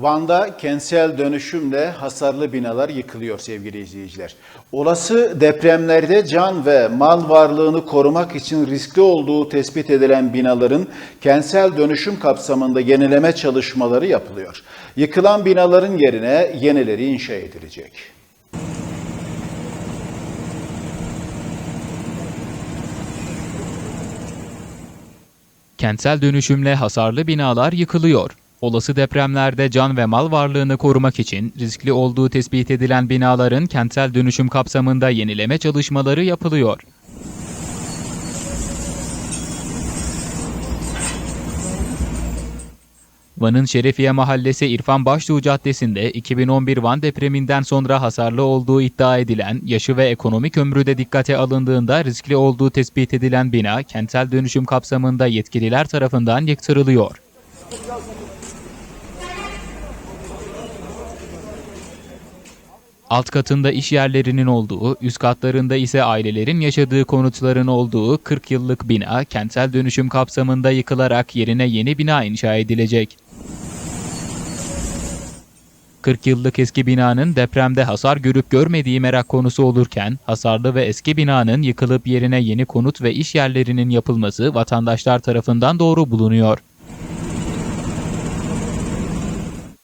Van'da kentsel dönüşümle hasarlı binalar yıkılıyor sevgili izleyiciler. Olası depremlerde can ve mal varlığını korumak için riskli olduğu tespit edilen binaların kentsel dönüşüm kapsamında yenileme çalışmaları yapılıyor. Yıkılan binaların yerine yenileri inşa edilecek. Kentsel dönüşümle hasarlı binalar yıkılıyor. Olası depremlerde can ve mal varlığını korumak için riskli olduğu tespit edilen binaların kentsel dönüşüm kapsamında yenileme çalışmaları yapılıyor. Van'ın Şerefiye Mahallesi İrfan Baştuğ Caddesi'nde 2011 Van depreminden sonra hasarlı olduğu iddia edilen yaşı ve ekonomik ömrü de dikkate alındığında riskli olduğu tespit edilen bina kentsel dönüşüm kapsamında yetkililer tarafından yıktırılıyor. Alt katında iş yerlerinin olduğu, üst katlarında ise ailelerin yaşadığı konutların olduğu 40 yıllık bina kentsel dönüşüm kapsamında yıkılarak yerine yeni bina inşa edilecek. 40 yıllık eski binanın depremde hasar görüp görmediği merak konusu olurken, hasarlı ve eski binanın yıkılıp yerine yeni konut ve iş yerlerinin yapılması vatandaşlar tarafından doğru bulunuyor.